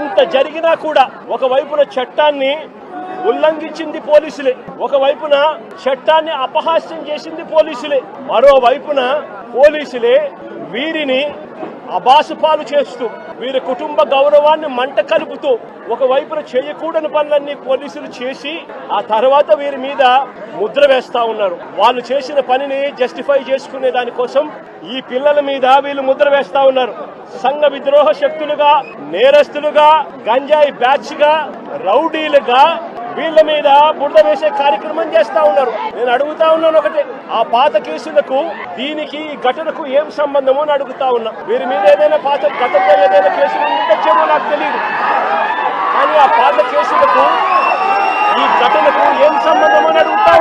ఇంత జరిగినా కూడా ఒకవైపున చట్టాన్ని ఉల్లంఘించింది పోలీసులే ఒకవైపున చట్టాన్ని అపహాస్యం చేసింది పోలీసులే మరోవైపున పోలీసులే వీరిని అబాసుపాలు చేస్తూ వీరి కుటుంబ గౌరవాన్ని మంట కలుపుతూ ఒకవైపున చేయకూడని పనులన్నీ పోలీసులు చేసి ఆ తర్వాత వీరి మీద ముద్ర వేస్తా ఉన్నారు. వాళ్ళు చేసిన పనిని జస్టిఫై చేసుకునే దానికోసం ఈ పిల్లల మీద వీళ్ళు ముద్ర వేస్తా ఉన్నారు. సంఘ విద్రోహ శక్తులుగా నేరస్తులుగా గంజాయి బ్యాచ్గా రౌడీలుగా వీళ్ళ మీద బురద వేసే కార్యక్రమం చేస్తా ఉన్నారు. నేను అడుగుతా ఉన్నాను ఒకటి ఆ పాత కేసులకు దీనికి ఈ ఘటనకు ఏం సంబంధమో అని అడుగుతా ఉన్నా. వీరి మీద ఏదైనా పాత గతంలో ఏదైనా కేసులు ఉండొచ్చేమో నాకు తెలియదు కానీ ఆ పాత కేసులకు ఈ ఘటనకు ఏం సంబంధం అని అడుగుతా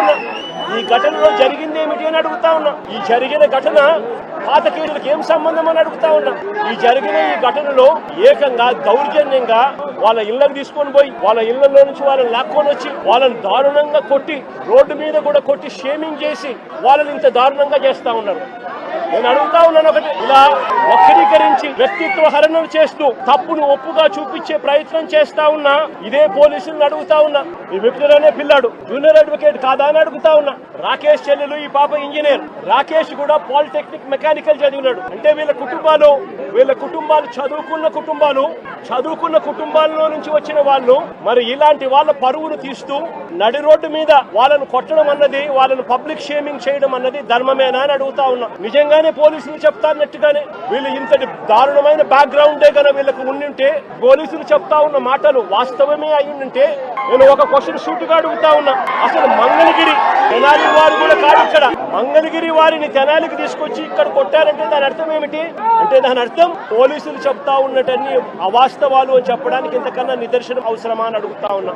ఘటనలో జరిగింది ఏమిటి అని అడుగుతా ఉన్నా. ఈ జరిగిన ఘటన పాత కేసులకు ఏం సంబంధం అని అడుగుతా ఉన్నా. ఈ జరిగిన ఈ ఘటనలో ఏకంగా దౌర్జన్యంగా వాళ్ళ ఇళ్ళకు తీసుకొని పోయి వాళ్ళ ఇళ్ళలో నుంచి వాళ్ళని లాక్కొని వచ్చి వాళ్ళని దారుణంగా కొట్టి రోడ్డు మీద కూడా కొట్టి షేమింగ్ చేసి వాళ్ళని ఇంత దారుణంగా చేస్తా ఉన్నారు. నేను అడుగుతా ఉన్నాను ఒకటి ఇలా వక్రీకరించి వ్యక్తిత్వ హరణం చేస్తూ తప్పును ఒప్పుగా చూపించే ప్రయత్నం చేస్తా ఉన్నా ఇదే పోలీసులను అడుగుతా ఉన్నా ఈ విక్టర్ అనే పిల్లాడు జూనియర్ అడ్వకేట్ కాదా అని అడుగుతా ఉన్నా. రాకేష్ చెల్లెలు ఈ పాప ఇంజనీర్ రాకేష్ కూడా పాలిటెక్నిక్ మెకానికల్ చదివినాడు. అంటే వీళ్ళ కుటుంబాలు వీళ్ళ కుటుంబాలు చదువుకున్న కుటుంబాలు చదువుకున్న కుటుంబాల్లో నుంచి వచ్చిన వాళ్ళు మరి ఇలాంటి వాళ్ళ పరువును తీస్తూ నడి రోడ్డు మీద వాళ్ళను కొట్టడం అన్నది వాళ్ళను పబ్లిక్ షేమింగ్ చేయడం అన్నది ధర్మమేనా అని అడుగుతా ఉన్నా. నిజంగానే పోలీసులు చెప్తానట్టుగానే వీళ్ళు ఇంతటి దారుణమైన బ్యాక్గ్రౌండే గన వీళ్ళకు ఉండింటే పోలీసులు చెప్తా ఉన్న మాటలు వాస్తవమే అయి ఉంటే నేను ఒక క్వశ్చన్ సూటుగా అడుగుతా ఉన్నా. అసలు మంగళగిరి తెనాలి వారు ఇక్కడ మంగళగిరి వారిని తెనాలికి తీసుకొచ్చి ఇక్కడ కొట్టారంటే దాని అర్థం ఏమిటి? అంటే దాని అర్థం పోలీసులు చెప్తా ఉన్నటన్ని అవాస్తవాలు అని చెప్పడానికి ఇంతకన్నా నిదర్శనం అవసరమా అని అడుగుతా ఉన్నా.